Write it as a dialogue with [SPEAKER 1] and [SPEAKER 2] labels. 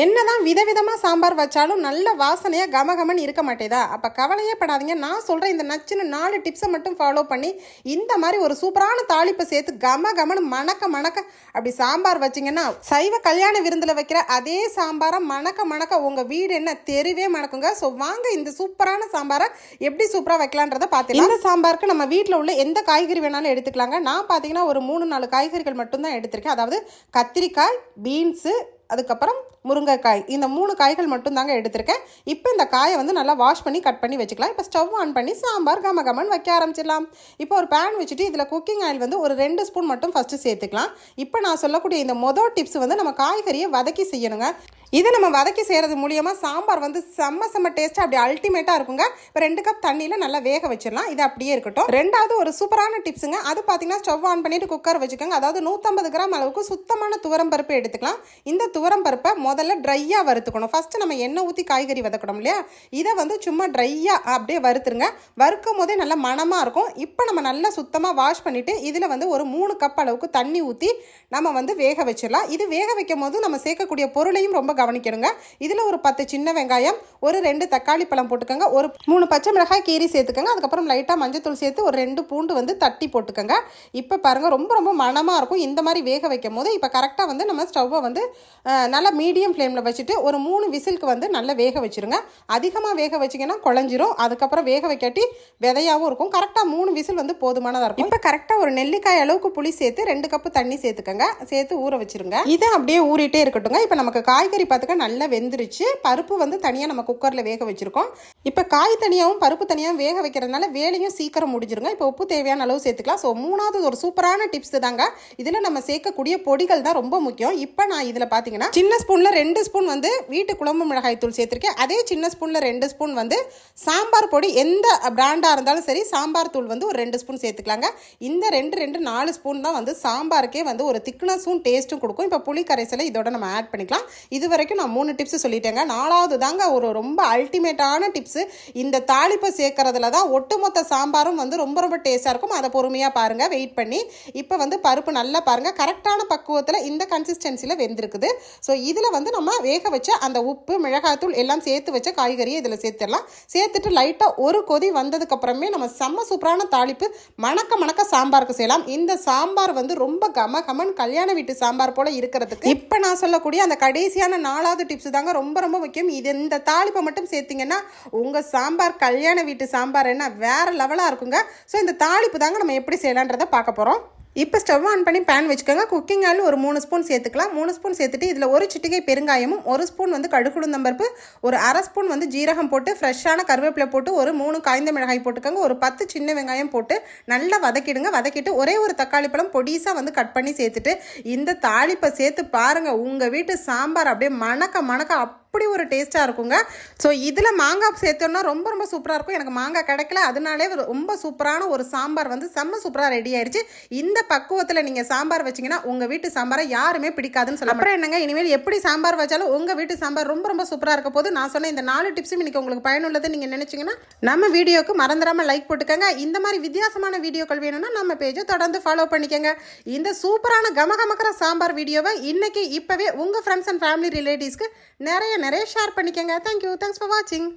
[SPEAKER 1] என்னதான் விதவிதமாக சாம்பார் வச்சாலும் நல்ல வாசனையாக கமகமன் இருக்க மாட்டேதா? அப்போ கவலையே படாதீங்க. நான் சொல்கிற இந்த நச்சுன்னு நாலு டிப்ஸை மட்டும் ஃபாலோ பண்ணி இந்த மாதிரி ஒரு சூப்பரான தாளிப்பை சேர்த்து கம கமன்னு மணக்க மணக்க அப்படி சாம்பார் வச்சிங்கன்னா சைவ கல்யாண விருந்தில் வைக்கிற அதே சாம்பாரை மணக்க மணக்க உங்கள் வீடு என்ன தெருவே மணக்குங்க. ஸோ வாங்க இந்த சூப்பரான சாம்பாரை எப்படி சூப்பராக வைக்கலான்றதை பார்த்துக்கலாம் இந்த சாம்பாருக்கு நம்ம வீட்டில் உள்ள எந்த காய்கறி வேணாலும் எடுத்துக்கலாங்க. நான் பார்த்தீங்கன்னா ஒரு மூணு நாலு காய்கறிகள் மட்டும்தான் எடுத்திருக்கேன். அதாவது கத்திரிக்காய் பீன்ஸு அதுக்கப்புறம் முருங்கைக்காய். இந்த மூணு காய்கள் மட்டும் தாங்க எடுத்திருக்கேன். இப்போ இந்த காயை வந்து நல்லா வாஷ் பண்ணி கட் பண்ணி வச்சுக்கலாம். இப்போ ஸ்டவ் ஆன் பண்ணி சாம்பார் கம கமன் வைக்க ஆரம்பிச்சிடலாம். இப்போ ஒரு பேன் வச்சுட்டு இதில் குக்கிங் ஆயில் வந்து ஒரு ரெண்டு ஸ்பூன் மட்டும் ஃபஸ்ட்டு சேர்த்துக்கலாம். இப்போ நான் சொல்லக்கூடிய இந்த மொதல் டிப்ஸ் வந்து நம்ம காய்கறியை வதக்கி செய்யணுங்க. இதை நம்ம வதக்கி செய்கிறது மூலியமாக சாம்பார் வந்து செம்ம செம்ம டேஸ்ட்டாக அப்படி அல்டிமேட்டாக இருக்குங்க. இப்போ ரெண்டு கப் தண்ணியில் நல்லா வேக வச்சிடலாம். இது அப்படியே இருக்கட்டும். ரெண்டாவது ஒரு சூப்பரான டிப்ஸுங்க அது பார்த்தீங்கன்னா ஸ்டவ் ஆன் பண்ணிட்டு குக்கர் வச்சுக்கோங்க. அதாவது நூற்றம்பது கிராம் அளவுக்கு சுத்தமான துவரம் பருப்பு எடுத்துக்கலாம். இந்த துவரம் பருப்பை முதல்ல ட்ரையாக வறுத்துக்கணும். ஃபஸ்ட்டு நம்ம எண்ணெய் ஊற்றி காய்கறி வதக்கணும் இல்லையா? இதை வந்து சும்மா ட்ரையாக அப்படியே வறுத்துருங்க. வறுக்கும் போதே நல்லா மணமாக இருக்கும். இப்போ நம்ம நல்லா சுத்தமாக வாஷ் பண்ணிவிட்டு இதில் வந்து ஒரு மூணு கப் அளவுக்கு தண்ணி ஊற்றி நம்ம வந்து வேக வச்சிடலாம். இது வேக வைக்கும் போது நம்ம சேர்க்கக்கூடிய பொருளையும் ரொம்ப கவனிக்கணுங்க. இதில் ஒரு பத்து சின்ன வெங்காயம் ஒரு ரெண்டு தக்காளி பழம் போட்டுக்கோங்க. ஒரு மூணு பச்சை மிளகாய் கீரி சேர்த்துக்கோங்க. அதுக்கப்புறம் லைட்டாக மஞ்சத்தூள் சேர்த்து ஒரு ரெண்டு பூண்டு வந்து தட்டி போட்டுக்கோங்க. இப்போ பாருங்கள் ரொம்ப ரொம்ப மணமாக இருக்கும். இந்த மாதிரி வேக வைக்கும் போது இப்போ கரெக்டாக வந்து நம்ம ஸ்டவ்வை வந்து நல்லா மீடியம் ஃப்ளேமில் வச்சுட்டு ஒரு மூணு விசிலுக்கு வந்து நல்லா வேக வச்சுருங்க. அதிகமாக வேக வச்சிங்கன்னா குழஞ்சிரும். அதுக்கப்புறம் வேக வைக்காட்டி விதையாகவும் இருக்கும். கரெக்டாக மூணு விசில் வந்து போதுமானதாக இருக்கும். இப்போ கரெக்டாக ஒரு நெல்லிக்காய் அளவுக்கு புளி சேர்த்து ரெண்டு கப்பு தண்ணி சேர்த்துக்கோங்க. சேர்த்து ஊற வச்சிருங்க. இது அப்படியே ஊறிட்டே இருக்கட்டுங்க இப்போ நமக்கு காய்கறி பார்த்துக்க நல்லா வெந்துருச்சு. பருப்பு வந்து தனியாக நம்ம குக்கரில் வேக வச்சிருக்கோம். இப்போ காய் தனியாகவும் பருப்பு தனியாகவும் வேக வைக்கிறதுனால வேலையும் சீக்கிரம் முடிஞ்சிருங்க. இப்போ உப்பு தேவையான அளவு சேர்த்துக்கலாம். ஸோ மூணாவது ஒரு சூப்பரான டிப்ஸ் தாங்க. இதில் நம்ம சேர்க்கக்கூடிய பொடிகள் தான் ரொம்ப முக்கியம். இப்போ நான் இதில் பார்த்தீங்கன்னா சின்ன ஸ்பூனில் ரெண்டு ஸ்பூன் வந்து வீட்டு குழம்பு மிளகாய் தூள் சேர்த்துருக்கேன். அதே சின்ன ஸ்பூனில் ரெண்டு ஸ்பூன் வந்து சாம்பார் பொடி எந்த பிராண்டாக இருந்தாலும் சரி சாம்பார் தூள் வந்து ஒரு ரெண்டு ஸ்பூன் சேர்த்துக்கலாங்க. இந்த ரெண்டு ரெண்டு நாலு ஸ்பூன் தான் வந்து சாம்பாருக்கே வந்து ஒரு திக்னஸும் டேஸ்ட்டும் கொடுக்கும். இப்போ புளி கரைசலை இதோட நம்ம ஆட் பண்ணிக்கலாம். இது வரைக்கும் நான் மூணு டிப்ஸ் சொல்லிட்டேங்க. நாலாவது தாங்க ஒரு ரொம்ப அல்டிமேட்டான டிப்ஸு இந்த தாளிப்பை சேர்க்கறதுல தான் ஒட்டுமொத்த சாம்பாரும் வந்து ரொம்ப ரொம்ப டேஸ்ட்டாக இருக்கும். அதை பொறுமையாக பாருங்கள் வெயிட் பண்ணி. இப்போ வந்து பருப்பு நல்லா பாருங்கள் கரெக்டான பக்குவத்தில் இந்த கன்சிஸ்டன்சியில் வெந்திருக்குது. ஸோ இதில் வந்து நம்ம வேக வச்ச அந்த உப்பு மிளகாய்த்தூள் எல்லாம் சேர்த்து வச்ச காய்கறியை இதில் சேர்த்துடலாம். சேர்த்துட்டு லைட்டாக ஒரு கொதி வந்ததுக்கப்புறமே நம்ம செம்ம சூப்பரான தாளிப்பு. மணக்க மணக்க சாம்பாருக்கு செய்யலாம். இந்த சாம்பார் வந்து ரொம்ப கம கமன் கல்யாண வீட்டு சாம்பார் போல இருக்கிறதுக்கு. இப்போ நான் சொல்லக்கூடிய அந்த கடைசியான நாலாவது டிப்ஸ் தாங்க ரொம்ப ரொம்ப முக்கியம். இது இந்த தாளிப்பை மட்டும் சேர்த்தீங்கன்னா உங்கள் சாம்பார் கல்யாண வீட்டு சாம்பார் என்ன வேற லெவலாக இருக்குங்க. ஸோ இந்த தாளிப்பு தாங்க நம்ம எப்படி செய்யலான்றதை பார்க்க போகிறோம் இப்போ ஸ்டவ் ஆன் பண்ணி பேன் வச்சுக்கோங்க. குக்கிங் ஆயில் ஒரு மூணு ஸ்பூன் சேர்த்துக்கலாம். மூணு ஸ்பூன் சேர்த்துட்டு இதில் ஒரு சிட்டிகை பெருங்காயமும் ஒரு ஸ்பூன் வந்து கடுக்குழுந்தம்பருப்பு ஒரு அரை ஸ்பூன் வந்து ஜீரகம் போட்டு ஃப்ரெஷ்ஷான கருவேப்பிலை போட்டு ஒரு மூணு காய்ந்த மிளகாய் போட்டுக்கோங்க. ஒரு பத்து சின்ன வெங்காயம் போட்டு நல்லா வதக்கிடுங்க. வதக்கிட்டு ஒரே ஒரு தக்காளி பழம் பொடிசாக வந்து கட் பண்ணி சேர்த்துட்டு இந்த தாளிப்பை சேர்த்து பாருங்கள் உங்கள் வீட்டு சாம்பார் அப்படியே மணக்க மணக்க அப்படி ஒரு டேஸ்ட்டாக இருக்குங்க. ஸோ இதில் மாங்காய் சேர்த்தோம்னா ரொம்ப ரொம்ப சூப்பராக இருக்கும். எனக்கு மாங்காய் கிடைக்கல. அதனாலே ரொம்ப சூப்பரான ஒரு சாம்பார் வந்து செம்ம சூப்பராக ரெடி ஆயிடுச்சு. இந்த பக்குவத்தில் நீங்கள் சாம்பார் வச்சிங்கன்னா உங்கள் வீட்டு சாம்பாரை யாருமே பிடிக்காதுன்னு சொல்ல அப்புறம் என்னங்க? இனிமேல் எப்படி சாம்பார் வச்சாலும் உங்கள் வீட்டு சாம்பார் ரொம்ப ரொம்ப சூப்பராக இருக்க போது நான் சொன்ன இந்த நாலு டிப்ஸும் இன்னைக்கு உங்களுக்கு பயனுள்ளது நீங்கள் நினச்சிங்கன்னா நம்ம வீடியோக்கு மறந்துடாமல் லைக் போட்டுக்கோங்க. இந்த மாதிரி வித்தியாசமான வீடியோக்கள் வேணும்னா நம்ம பேஜை தொடர்ந்து ஃபாலோ பண்ணிக்கோங்க. இந்த சூப்பரான கமகமக்கிற சாம்பார் வீடியோவை இன்னைக்கு இப்போவே உங்கள் ஃப்ரெண்ட்ஸ் அண்ட் ஃபேமிலி ரிலேட்டிவ்ஸ்க்கு நிறைய நிறைய ஷேர் பண்ணிக்கோங்க. தேங்க்யூ தேங்க்ஸ் ஃபார் வாட்சிங்